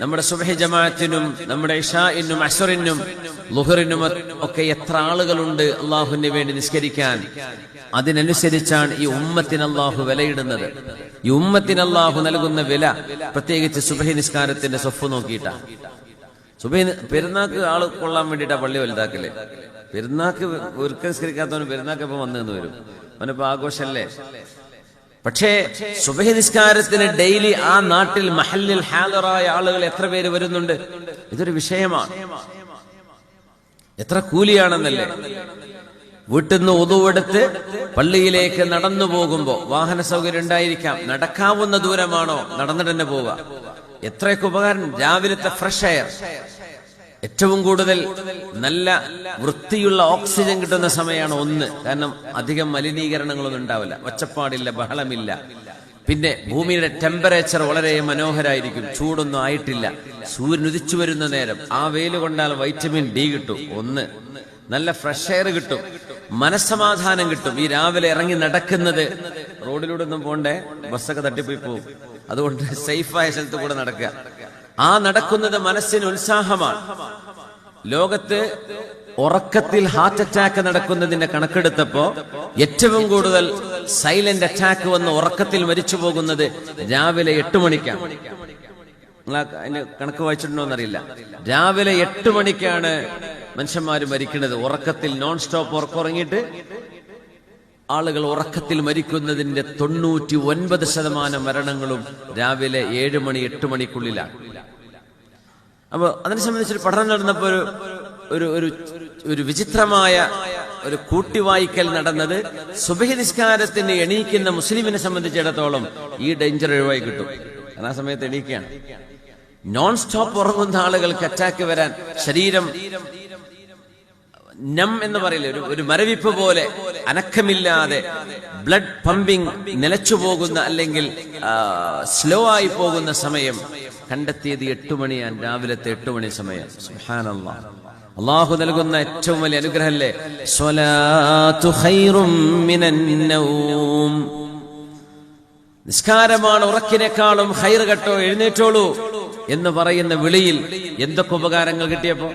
നമ്മുടെ സുബഹി ജമാഅത്തിനും നമ്മുടെ ഇഷാഇനും അസുറിനും ലുഹറിനും ഒക്കെ എത്ര ആളുകളുണ്ട് അള്ളാഹുവിന് വേണ്ടി നിസ്കരിക്കാൻ? അതിനനുസരിച്ചാണ് ഈ ഉമ്മത്തിന് അള്ളാഹു വിലയിടുന്നത്. ഈ ഉമ്മത്തിന് അള്ളാഹു നൽകുന്ന വില പ്രത്യേകിച്ച് സുബഹി നിസ്കാരത്തിന്റെ സ്വഫ് നോക്കിയിട്ടാ. സുബഹി പെരുന്നാക്ക് ആൾ കൊള്ളാൻ വേണ്ടിയിട്ടാ പള്ളി വലുതാക്കല്ലേ പെരുന്നാക്ക് ഒരുക്ക നിസ്കരിക്കാത്തവന് പെരുന്നാക്ക് ഇപ്പൊ വന്നു വരും? അവനിപ്പോ ആഘോഷല്ലേ? പക്ഷേ സുബഹി നിസ്കാരത്തിന് ഡെയിലി ആ നാട്ടിൽ മഹല്ലിൽ ഹാദറായ ആളുകൾ എത്ര പേര് വരുന്നുണ്ട്? ഇതൊരു വിഷയമാണ്. എത്ര കൂലിയാണെന്നല്ലേ? വീട്ടിൽ നിന്ന് ഒതുവെടുത്ത് പള്ളിയിലേക്ക് നടന്നു പോകുമ്പോ വാഹന സൗകര്യം ഉണ്ടായിരിക്കാം. നടക്കാവുന്ന ദൂരമാണോ? നടന്നിട്ട് തന്നെ പോവുക. എത്രയൊക്കെ ഉപകാരം? രാവിലത്തെ ഫ്രഷ് എയർ ഏറ്റവും കൂടുതൽ നല്ല വൃത്തിയുള്ള ഓക്സിജൻ കിട്ടുന്ന സമയമാണ് ഒന്ന്. കാരണം അധികം മലിനീകരണങ്ങളൊന്നും ഉണ്ടാവില്ല. ഒച്ചപ്പാടില്ല ബഹളമില്ല. പിന്നെ ഭൂമിയുടെ ടെമ്പറേച്ചർ വളരെ മനോഹരായിരിക്കും. ചൂടൊന്നും ആയിട്ടില്ല. സൂര്യൻ ഉദിച്ചു വരുന്ന നേരം ആ വെയിൽ കൊണ്ടാൽ വൈറ്റമിൻ ഡി കിട്ടും. ഒന്ന് നല്ല ഫ്രഷ് എയർ കിട്ടും. മനസ്സമാധാനം കിട്ടും. ഈ രാവിലെ ഇറങ്ങി നടക്കുന്നത് റോഡിലൂടെ ഒന്നും പോണ്ടേ? ബസ്സൊക്കെ തട്ടിപ്പോയി പോകും അതുകൊണ്ട് സേഫായ സ്ഥലത്ത് കൂടെ നടക്കുക. ആ നടക്കുന്നത് മനസ്സിന് ഉത്സാഹമാണ്. ലോകത്ത് ഉറക്കത്തിൽ ഹാർട്ട് അറ്റാക്ക് നടക്കുന്നതിന്റെ കണക്കെടുത്തപ്പോ ഏറ്റവും കൂടുതൽ സൈലന്റ് അറ്റാക്ക് വന്ന് ഉറക്കത്തിൽ മരിച്ചു പോകുന്നത് രാവിലെ എട്ട് മണിക്കാണ്. അതിന്റെ കണക്ക് വായിച്ചിട്ടുണ്ടോ എന്നറിയില്ല. രാവിലെ എട്ട് മണിക്കാണ് മനുഷ്യന്മാർ മരിക്കുന്നത്. ഉറക്കത്തിൽ നോൺ സ്റ്റോപ്പ് ഉറക്കുറങ്ങിയിട്ട് ആളുകൾ ഉറക്കത്തിൽ മരിക്കുന്നതിന്റെ തൊണ്ണൂറ്റി ഒൻപത് ശതമാനം മരണങ്ങളും രാവിലെ ഏഴ് മണി എട്ട് മണിക്കുള്ളിലാണ്. അപ്പൊ അതിനെ സംബന്ധിച്ചൊരു പഠനം നടന്നപ്പോ ഒരു ഒരു ഒരു ഒരു വിചിത്രമായ ഒരു കൂട്ടിവായിക്കൽ നടന്നത് സുബഹി നിസ്കാരത്തിന് എണീക്കുന്ന മുസ്ലിമിനെ സംബന്ധിച്ചിടത്തോളം ഈ ഡേഞ്ചർ ഒഴിവായി കിട്ടും. കാരണം ആ സമയത്ത് എണീക്കുകയാണ് നോൺ സ്റ്റോപ്പ് ഉറങ്ങുന്ന ആളുകൾക്ക് അറ്റാക്ക് വരാൻ ശരീരം നം എന്ന് പറയില്ലേ ഒരു ഒരു മരവിപ്പ് പോലെ അനക്കമില്ലാതെ ബ്ലഡ് പമ്പിംഗ് നിലച്ചു പോകുന്ന അല്ലെങ്കിൽ സ്ലോ ആയി പോകുന്ന സമയം കണ്ടെത്തിയത് എട്ട് മണിയാണ് രാവിലത്തെ എട്ട് മണി സമയം. സുഹാന അള്ളാഹു നൽകുന്ന ഏറ്റവും വലിയ അനുഗ്രഹമല്ലേ? നിസ്കാരമാണ് ഉറക്കിനേക്കാളും ഹൈർ കെട്ടോ എഴുന്നേറ്റോളൂ എന്ന് പറയുന്ന വിളിയിൽ എന്തൊക്കെ ഉപകാരങ്ങൾ കിട്ടിയപ്പോ?